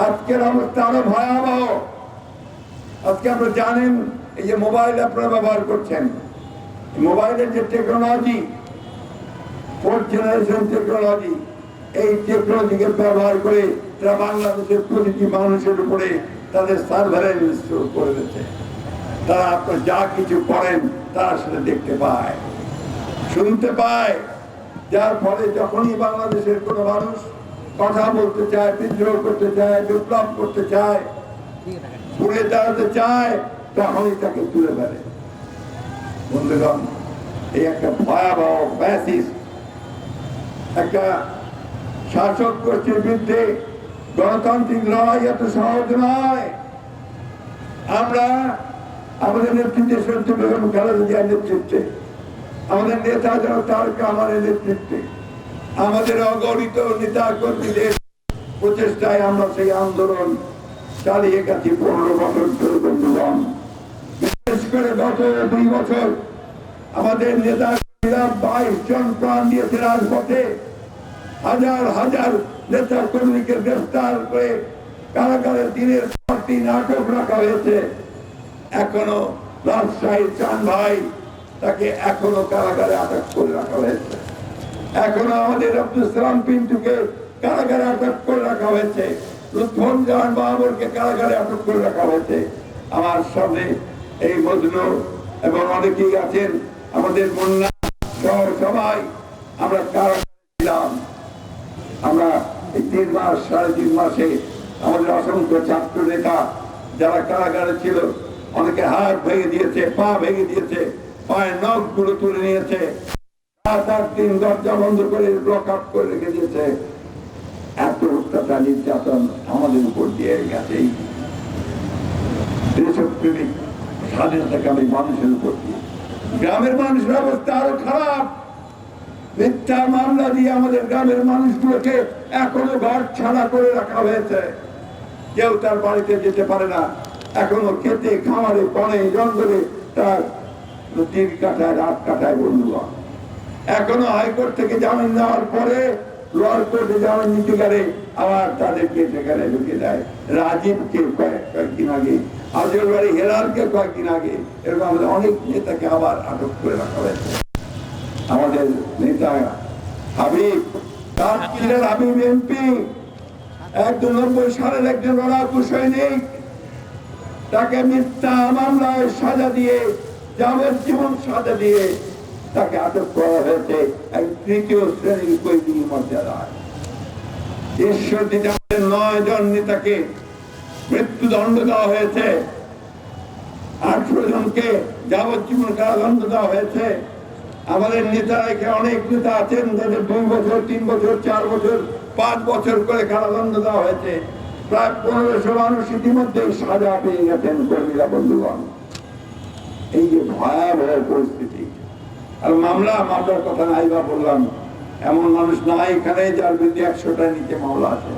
আজকের অবস্থা আরও ভয়াবহ। আজকে আপনারা জানেন, এই যে মোবাইল আপনারা ব্যবহার করছেন। মোবাইলের যে টেকনোলজি ফোর্থ জেনারেশন টেকনোলজি, এই টেকনোলজিকে ব্যবহার করে তারা বাংলাদেশের প্রতিটি মানুষের উপরে তাদের সার্ভেলেন্স করে দিচ্ছে তারা আপনার যা কিছু করেন, তারা সেটা দেখতে পায়, শুনতে পায়। যার ফলে যখনই বাংলাদেশের কোনো মানুষ কথা বলতে চায়, বিদ্রোহ করতে চায়, বিপ্লব করতে চায় ঘুরে দাঁড়াতে চায়, তখনই তাকে তুলে ফেলে বন্ধুগণ, এই একটা ভয়াবহ ব্যাসিস একটা শাসক গোষ্ঠীর বিরুদ্ধে গণতান্ত্রিক লড়াই এত সহজ নয়। আমরা আমাদের নেতৃত্বে সত্য বেগম খালেদা জিয়ার নেতৃত্বে। আমাদের নেতা যেন তারক আমাদের নেতৃত্বে। আমাদের অগণিত নেতা কর্মীদের প্রচেষ্টায় আমরা সেই আন্দোলন চালিয়ে গেছি পনেরো বছর ধরে, বন্ধুগণ। বিশেষ করে গত দুই বছর আমাদের নেতা বাইশ জন প্রাণ দিয়েছে রাজপথে। হাজার হাজার নেতা কর্মীকে গ্রেফতার করে কারাগারে দিনের পর দিন আটক রাখা হয়েছে। এখনও রাজশাহীর চান ভাই তাকে এখনও কারাগারে আটক করে রাখা হয়েছে। এখনও আমাদের আব্দুল সালাম পিন্টুকে কারাগারে আটক করে রাখা হয়েছে। লুৎফন জাহান বাবরকে কারাগারে আটক করে রাখা হয়েছে। আমার সামনে এই মজনু এবং অনেকেই আছেন। আমাদের মুন্না সহ সবাই আমরা কারাগারে আমরা এই তিন মাস, সাড়ে তিন মাসে আমাদের অসংখ্য ছাত্র নেতা যারা কারাগারে ছিল, অনেকে হাত ভেঙে দিয়েছে, পা ভেঙে দিয়েছে, পায়ের নখগুলো তুলে নিয়েছে। দিন দরজা বন্ধ করে ব্লক করে রেখে দিয়েছে। এত নির্যাতন আমাদের উপর দিয়ে গেছে স্বাধীনতাকামী মানুষের উপর দিয়ে। গ্রামের মানুষের অবস্থা আরও খারাপ। মিথ্যা মামলা দিয়ে আমাদের গ্রামের মানুষগুলোকে এখনও ঘর ছাড়া করে রাখা হয়েছে। কেউ তার বাড়িতে যেতে পারে না। এখনও খেতে, খামারে, বনে, জঙ্গলে তার তিন কাটায়, রাত কাঠায় বন্ধুগণ। এখনও হাইকোর্ট থেকে জামিন নেওয়ার পরে লোয়ার কোর্টে জামিন নিতে গেলে আবার তাদেরকে সেখানে ঢুকে দেয়। রাজীবকে কয়েকদিন আগে বাড়ি কয়েকদিন আগে এরকম আমাদের অনেক নেতাকে আবার আটক করে রাখা হয়েছে। আমাদের নেতা হাবিব কাশ্মীরের হাবিব এমপি একজন নব্বই সালের একজন সৈনিক তাকে মিথ্যা মামলায় সাজা দিয়ে, যাবজ্জীবন সাজা দিয়ে তাকে আটক করা হয়েছে এক তৃতীয় শ্রেণির কয়েদি মর্যাদায়। ঈশ্বর নয় জন নেতাকে মৃত্যুদণ্ড দেওয়া হয়েছে। আঠারো জনকে যাবজ্জীবন কারাদণ্ড দেওয়া হয়েছে। আমাদের নেতারা এখানে অনেক নেতা আছেন, যাদের দুই বছর, তিন বছর, চার বছর, পাঁচ বছর করে কারাদণ্ড দেওয়া হয়েছে। প্রায় পনেরোশো মানুষ ইতিমধ্যে সাজা পেয়ে গেছেন, কর্মীরা, বন্ধুগণ। এই যে ভয়াবহ পরিস্থিতি আর মামলা, মামলার কথা নাই বা বললাম। এমন মানুষ নাই এখানে যার বিরুদ্ধে একশোটা নিচে মামলা আছে।